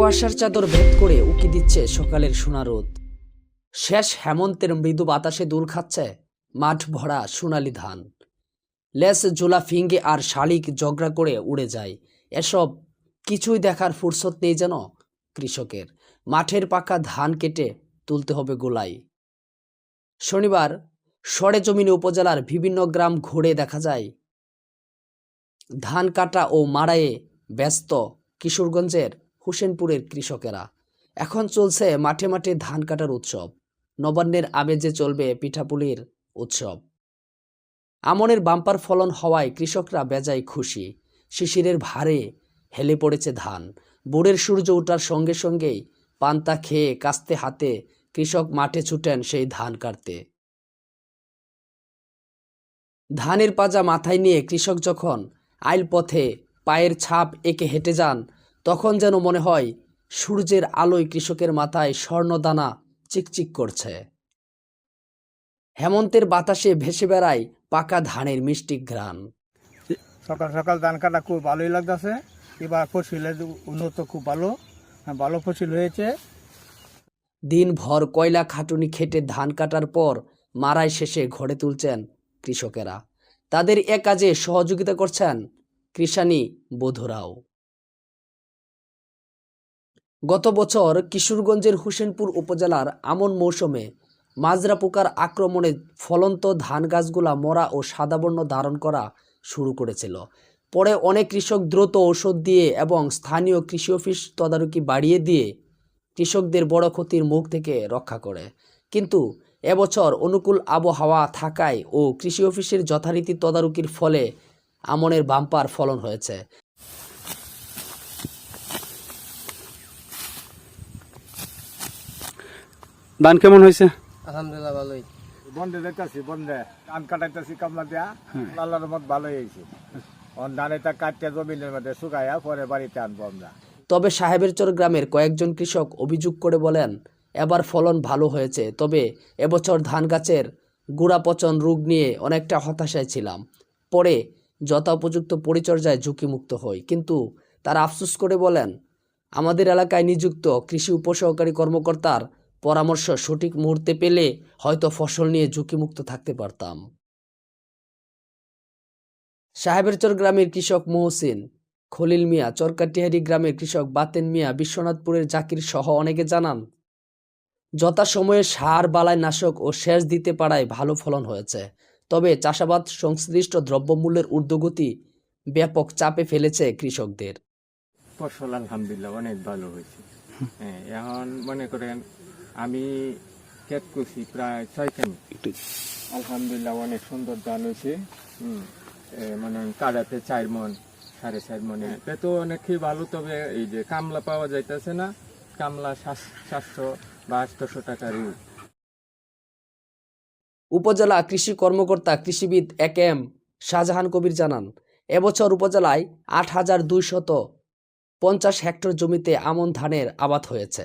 কুয়াশার চাদর ভেদ করে উকি দিচ্ছে সকালের সোনা রোদ। শেষ হেমন্তের মৃদু বাতাসে দূর খাচ্ছে মাঠ ভরা সোনালি ধান। লেস জোলা ফিঙ্গে আর শালিক জগড়া করে উড়ে যায়। এসব কিছুই দেখার ফুরসত নেই যেন কৃষকের। মাঠের পাকা ধান কেটে তুলতে হবে গোলাই। শনিবার সরেজমিনে উপজেলার বিভিন্ন গ্রাম ঘুরে দেখা যায়, ধান কাটা ও মাড়াইয়ে ব্যস্ত কিশোরগঞ্জের হোসেনপুরের কৃষকেরা। এখন চলছে মাঠে মাঠে ধান কাটার উৎসব। নবান্নের আমেজে চলবে পিঠাপুলির উৎসব। আমনের বাম্পার ফলন হওয়ায় কৃষকরা বেজায় খুশি। শিশিরের ভারে হেলে পড়েছে ধান। বোরের সূর্য ওঠার সঙ্গে সঙ্গেই পান্তা খেয়ে কাস্তে হাতে কৃষক মাঠে ছুটেন সেই ধান কাটতে। ধানের পাজা মাথায় নিয়ে কৃষক যখন আইল পথে পায়ের ছাপ এঁকে হেঁটে যান তখন যেন মনে হয় সূর্যের আলোয় কৃষকের মাথায় স্বর্ণদানা চিকচিক করছে। হেমন্তের বাতাসে ভেসে বেড়ায় পাকা ধানের মিষ্টি ঘ্রাণ। সকাল সকাল ধান কাটা খুব ভালোই লাগতেছে। এবার ফসলের উন্নত খুব ভালো ভালো ফসল হয়েছে। দিনভর কয়লা খাটুনি খেটে ধান কাটার পর মারাই শেষে ঘরে তুলছেন কৃষকেরা। তাদের এ কাজে সহযোগিতা করছেন কৃষানি বধুরাও গত বছর কিশোরগঞ্জের হুসেনপুর উপজেলার আমন মৌসুমে মাজরা পোকার আক্রমণে ফলন্ত ধান গাছগুলা মরা ও সাদা বর্ণ ধারণ করা শুরু করেছিল। পরে অনেক কৃষক দ্রুত ঔষধ দিয়ে এবং স্থানীয় কৃষি অফিস তদারকি বাড়িয়ে দিয়ে কৃষকদের বড় ক্ষতির মুখ থেকে রক্ষা করে। কিন্তু এবছর অনুকূল আবহাওয়া থাকায় ও কৃষি অফিসের যথারীতি তদারকির ফলে আমনের বাম্পার ফলন হয়েছে। ধান কেমন হয়েছে? আলহামদুলিল্লাহ ভালোই। বন্ধে বন্ধে ধান কাটাইতেছি কামলা দিয়া আল্লাহর মত ভালোই হয়েছে। অন ধান এটা কাটতে জমিনের মধ্যে শুকাইয়া পরে বাড়িতে আনব আমরা। তবে সাহেবেরচর গ্রামের কয়েকজন কৃষক অভিযোগ করে বলেন এবার ফলন ভালো হয়েছে তবে এবছর ধান গাছের গুড়া পচন রোগ নিয়ে অনেকটা হতাশায় ছিলাম। পরে যথোপযুক্ত পরিচর্যায় ঝুঁকিমুক্ত হই। কিন্তু তারা আফসুস করে বলেন আমাদের এলাকায় নিযুক্ত কৃষি উপসহকারী কর্মকর্তার পরামর্শ সঠিক মুহূর্তে পেলে হয়তো ফসল নিয়ে ঝুঁকিমুক্ত থাকতে পারতাম। সাহেবেরচর গ্রামের কৃষক মহসিন খলিল মিয়া চরকাটিহারি গ্রামের কৃষক বাতেন মিয়া বিশ্বনাথপুরের জাকির সহ অনেকে জানান যথাসময়ে সার বালাই নাশক ও সেচ দিতে পারায় ভালো ফলন হয়েছে। তবে চাষাবাদ সংশ্লিষ্ট দ্রব্যমূল্যের ঊর্ধ্বগতি ব্যাপক চাপে ফেলেছে কৃষকদের। ফসল আলহামদুলিল্লাহ অনেক ভালো হয়েছে। হ্যাঁ এখন মনে করেন আমি ক্ষেত করছি প্রায় ছয়খানি আলহামদুলিল্লাহ অনেক সুন্দর ধান হয়েছে। মানে কাড়াতে চার মন সাড়ে চার মনে। এ তো অনেকই ভালো তবে এই যে কামলা পাওয়া যাইতেছে না কামলা সাত- সাতশো বা আটশোশো টাকা রিউ উপজেলা কৃষি কর্মকর্তা কৃষিবিদ এ কে এম শাহজাহান কবির জানান এবছর উপজেলায় আট হাজার দুইশত পঞ্চাশ হেক্টর জমিতে আমন ধানের আবাদ হয়েছে।